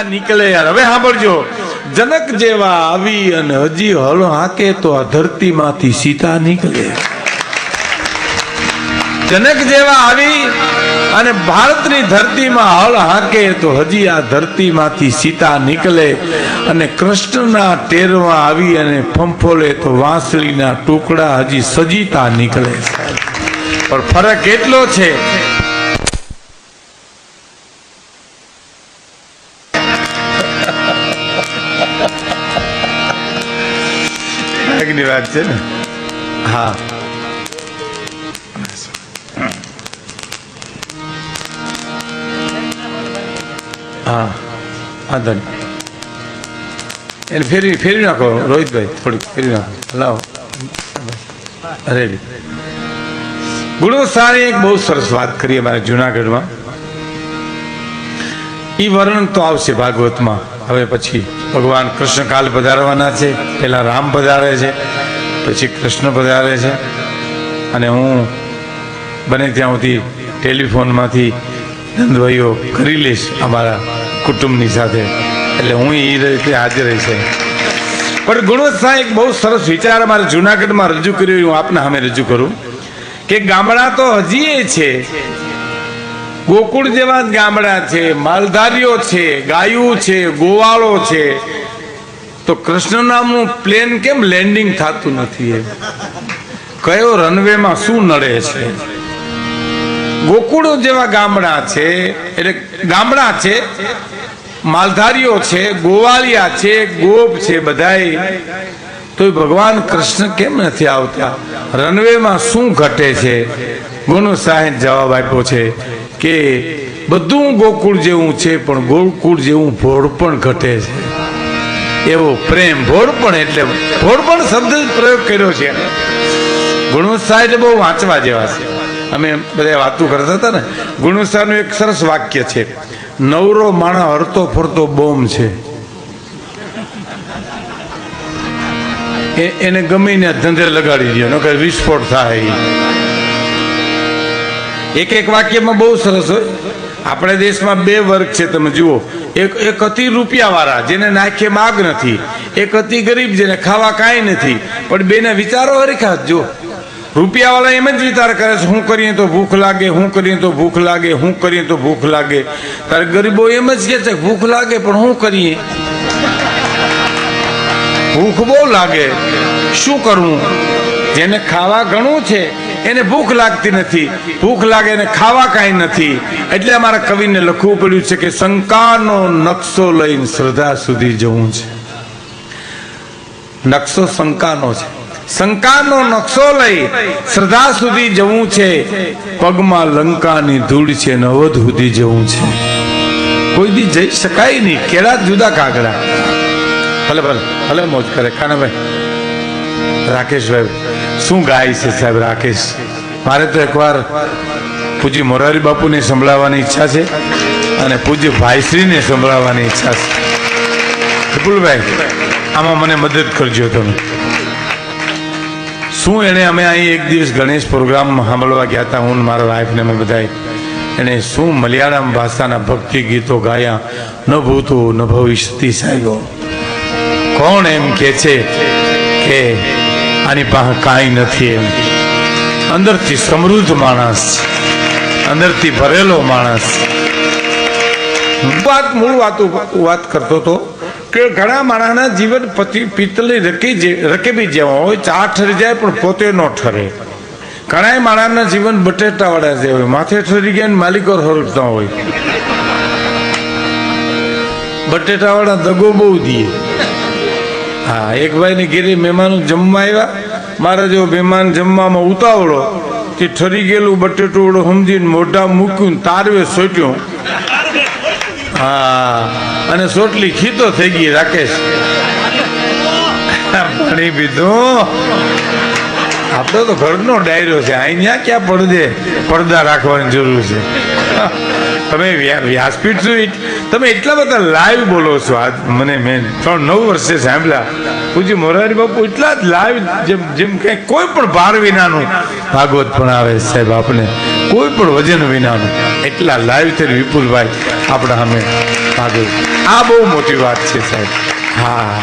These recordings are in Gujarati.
સીતા નીકળે યાર. હવે સાંભળજો. જનક જેવા આવી અને હજી હળ હાકે તો આ ધરતીમાંથી સીતા નીકળે. જનક જેવા આવી અને ભારતની ધરતીમાં હળ હાકે તો હજી આ ધરતીમાંથી સીતા નીકળે. અને કૃષ્ણના ટેરવા આવી અને ફંફોલે તો વાંસળીના ટુકડા હજી સજીતા નીકળે. પણ ફરક એટલો છે ભાગની વાત છે ને? હા. હા, વાંધો એને ફેરવી ફેરવી નાખો, રોહિતભાઈ, થોડીક ફેરવી નાખો. લાવો. રેડી ગુણવત્તાની એક બહુ સરસ વાત કરી અમારા જુનાગઢમાં. એ વર્ણન તો આવશે ભાગવતમાં. હવે પછી ભગવાન કૃષ્ણ કાલ પધારવાના છે, પહેલા રામ પધારે છે, પછી કૃષ્ણ પધારે છે. અને હું બને ત્યાં સુધી ટેલિફોનમાંથી નંદભાઈઓ કરી લઈશ અમારા કુટુંબની સાથે. એટલે હું એ રીતે હાજર રહીશ પણ ગુણવત્તા એક બહુ સરસ વિચાર અમારે જુનાગઢમાં રજૂ કર્યો, હું આપના સામે રજૂ કરું કે ગામડા તો હજી એ છે ગોકુળ જેવા જ ગામડા છે, માલધારીઓ છે, ગાયું છે, ગોવાળો છે. તો કૃષ્ણ નામનું પ્લેન કેમ લેન્ડિંગ થતું નથી એમ? કયો રનવેમાં શું નડે છે? ગોકુળો જેવા ગામડા છે, એટલે ગામડા છે, માલધારીઓ છે, ગોવાળિયા છે, ગોપ છે બધાય. તો ભગવાન કૃષ્ણ કેમ નથી આવતા? રનવેમાં શું ઘટે છે? ગુરુ સાહેબ જવાબ આપ્યો છે. કે બધું ગોકુળ જેવું છે, પણ ગોકુળ જેવું ભોળ પણ ઘટે છે. એવો પ્રેમ, ભોળ પણ એટલે ભોળ પણ શબ્દ પ્રયોગ કર્યો છે. ગુણવત્તા એટલે બહુ વાંચવા જેવા છે. અમે બધા વાતો કરતા હતા ને ગુણવત્તાનું એક સરસ વાક્ય છે, નવરો માણસ હરતો ફરતો બોમ્બ છે. એને ગમીને ધંધે લગાડી દો નકર વિસ્ફોટ થાય. એક એક વાક્યમાં બહુ સરસ હોય. આપણે દેશમાં બે વર્ગ છે, તમે જુઓ. એક એક અતિ રૂપિયાવાળા, જેને નાખે માગ નથી. એક અતિ ગરીબ, જેને ખાવા કાંઈ નથી. પણ બેના વિચારો હરખા જ જો રૂપિયાવાળા એમ જ વિચાર કરે છે, હું કરીએ તો ભૂખ લાગે, હું કરીએ તો ભૂખ લાગે, હું કરીએ તો ભૂખ લાગે. તારે ગરીબો એમ જ કહે છે, ભૂખ લાગે, પણ હું કરીએ? ભૂખ બહુ લાગે. શું કરવું જેને ખાવા ઘણું છે એને ભૂખ લાગતી નથી. ભૂખ લાગે એને ખાવા કાંઈ નથી. એટલે અમારા કવિને લખવું પડ્યું છે કે શંકાનો નકશો લઈને શ્રદ્ધા સુધી જવું છે. નકશો શંકાનો છે. શંકાનો નકશો લઈ શ્રદ્ધા સુધી જવું છે. પગમાં લંકાની ધૂળ છે નવધ સુધી જવું છે. કોઈ દી જઈ શકાય નહીં. કેળા જુદા કાગડા ભલે ભલે ભલે મોજ કરે. ખાનાભાઈ. રાકેશભાઈ શું ગાય છે સાહેબ રાકેશ? મારે તો એકવાર પૂજ્ય મોરારી બાપુને સંભળાવવાની ઈચ્છા છે અને પૂજ્ય ભાઈશ્રીને સંભળાવવાની ઈચ્છા છે. વિપુલભાઈ, આમાં મને મદદ કરજો તમે. શું એણે અમે અહીં એક દિવસ ગણેશ પ્રોગ્રામમાં સાંભળવા ગયા હતા? હું મારા વાઈફને અમે બધાય એણે શું મલયાળમ ભાષાના ભક્તિ ગીતો ગાયા? ન ભૂતો ન ભવિષ્યતિ સાહેબો. કોણ એમ કે છે? કે આની પાસે કાંઈ નથી એમ. અંદરથી સમૃદ્ધ માણસ, અંદરથી ભરેલો માણસ. વાત, મૂળ વાત વાત કરતો હતો કે ઘણા માણસના જીવન પતિ પિત્તલી રકી જે, રકેબી જેવા હોય ચા ઠરી જાય પણ પોતે ન ઠરે. ઘણા માણસના જીવન બટેટાવાળા જે હોય, માથે ઠરી ગયા માલિકો હરતા હોય. બટેટાવાળા દગો બહુ દીએ હા, એક ભાઈને ઘેરી મહેમાનો જમવા આવ્યા? મારા જો મહેમાન જમવામાં ઉતાવળો. તે ઠરી ગયેલું બટેટું સમજીને મોઢા મૂક્યું તારવે સોટ્યું. હા, અને સોટલી ખીતો થઈ ગઈ, રાકેશ. પાણી પીધું આપણો તો ઘરનો ડાયરો છે, અહીંયા ક્યાં પડદે પડદા રાખવાની જરૂર છે. તમે વ્યા- વ્યાસપીઠ સુધી તમે એટલા બધા લાઈવ બોલો છો આજ મને મેં ત્રણ નવ વર્ષે સાંભળ્યા. પૂજી મોરારી બાપુ એટલા જ લાઈવ જેમ જેમ કે કોઈ પણ ભાર વિનાનું ભાગવત પણ આવે સાહેબ આપણે કોઈ પણ વજન વિનાનું. એટલા લાઈવ થઈ વિપુલભાઈ આપણા અમે ભાગવત આ બહુ મોટી વાત છે સાહેબ. હા.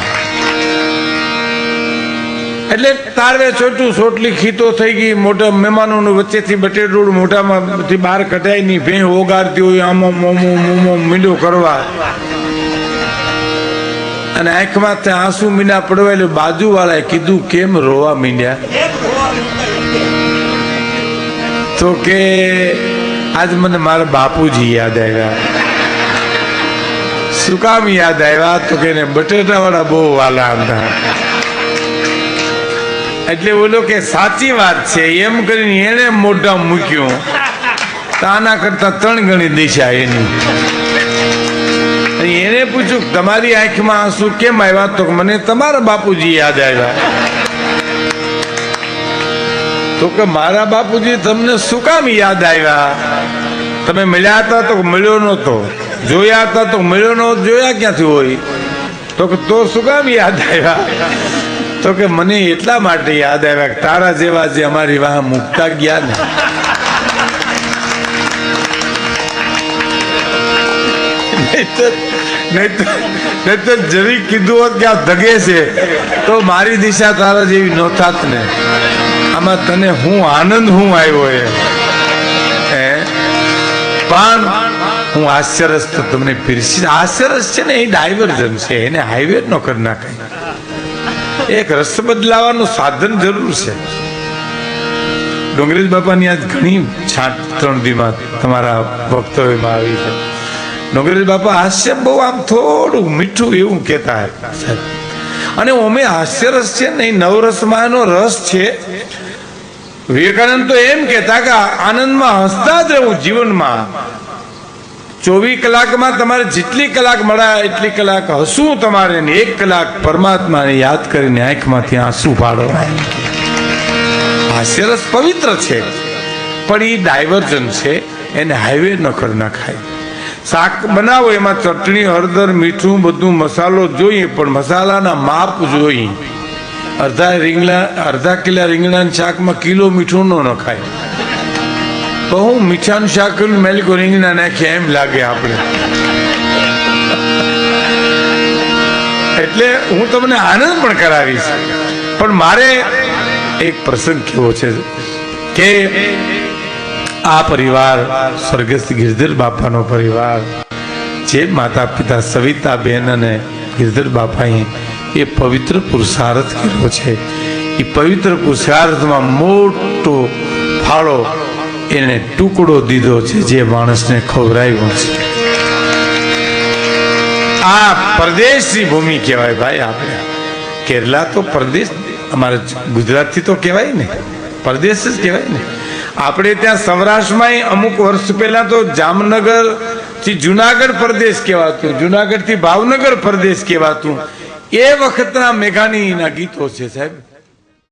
એટલે તારવે ચોટું સોટલી ખીતો થઈ ગઈ, મોટા મહેમાનોનું વચ્ચેથી બટેટું મોટામાંથી બહાર કઢાય નહીં ભેં ઓગારતી હોય, આમો મોમો મોમો મીંડો કરવા. અને આંખમાં ત્યાં આંસુ મીંડા પડવા એટલે બાજુવાળાએ કીધું, કેમ રોવા મીંડ્યા? તો કે, આજ મને મારા બાપુજી યાદ આવ્યા. શું કામ યાદ આવ્યા? તો કે બટેટાવાળા બહુ વાલા હતા. એટલે બોલો કે સાચી વાત છે, એમ કરીને એને મોઢા મૂક્યું. તાના કરતા ત્રણ ગણી દિશા એની. એને પૂછ્યું, તમારી આંખમાં આંસુ કેમ આવ્યા? તો મને તમારા બાપુજી યાદ આવ્યા. તો કે, મારા બાપુજી તમને શું કામ યાદ આવ્યા? તમે મળ્યા હતા તો મળ્યો નહોતો. જોયા હતા તો મળ્યો નહોતો, જોયા ક્યાંથી હોય? તો કે, તો શું કામ યાદ આવ્યા? તો કે મને એટલા માટે યાદ આવ્યા કે તારા જેવા જે અમારી વાહ મૂકતા ગયા ને. નહીંતર જરી કીધું હોત કે આ ધગે છે, તો મારી દિશા તારા જેવી ન થાત ને. આમાં તને હું આનંદ હું આવ્યો એ. પણ હું હાસ્યરસ તમને પીરસી હાસ્યરસ છે ને, એ ડાયવર્ઝન છે, એને હાઈવે નો કરી નાખાય. એક રસ બદલાવાનું સાધન જરૂર છે. ડોંગરેજ બાપાની આજ ઘણી છાંટ ત્રણ દીમાં તમારા વક્તવ્યમાં આવી છે. ડોંગરેજ બાપા હાસ્ય બહુ આમ થોડું મીઠું એવું કહેતા અને હાસ્ય હાસ્યરસ છે ને નવરસમાં એનો રસ છે. વિવેકાનંદ તો એમ કહેતા કે આનંદમાં હસતા જ રહેવું જીવનમાં. ચોવીસ કલાકમાં તમારે જેટલી કલાક મળ્યા એટલી કલાક હસવું તમારે ને એક કલાક પરમાત્માને યાદ કરીને આંખમાંથી આંસુ પાડો. હાસ્યરસ પવિત્ર છે. પણ એ ડાયવર્જન છે, એને હાઈવે ન કરી નાખાય. શાક બનાવો, એમાં ચટણી, હળદર, મીઠું, બધું મસાલો જોઈએ, પણ મસાલાના માપ જોઈએ. અડધા રીંગણા, અડધા કિલા રીંગણાના શાકમાં કિલો મીઠું ન નખાય. તો હું મીઠાનું શાક કર્યું મેલિકો રીંગણા એમ લાગે આપણે. એટલે હું તમને આનંદ પણ કરાવીશ. પણ મારે એક પ્રસંગ કેવો છે કે આ પરિવાર સ્વર્ગસ્થ ગિરધર બાપાનો પરિવાર, જે માતા પિતા સવિતા બેન અને ગિરધર બાપાએ એ પવિત્ર પુરુષાર્થ કર્યો છે. એ પવિત્ર પુરુષાર્થમાં મોટો ફાળો એને ટુકડો દીધો છે જે માણસને ખવરાયો છે. આ પરદેશની ભૂમિ કહેવાય ભાઈ આપણે. કેરલા તો પરદેશ, અમારે ગુજરાતથી તો કહેવાય ને. પરદેશ જ કહેવાય ને. આપણે ત્યાં સૌરાષ્ટ્રમાં અમુક વર્ષ પહેલા તો જામનગરથી જુનાગઢ પ્રદેશ કહેવાતું જુનાગઢથી ભાવનગર પ્રદેશ કહેવાતું. એ વખતના મેઘાણીના ગીતો છે સાહેબ.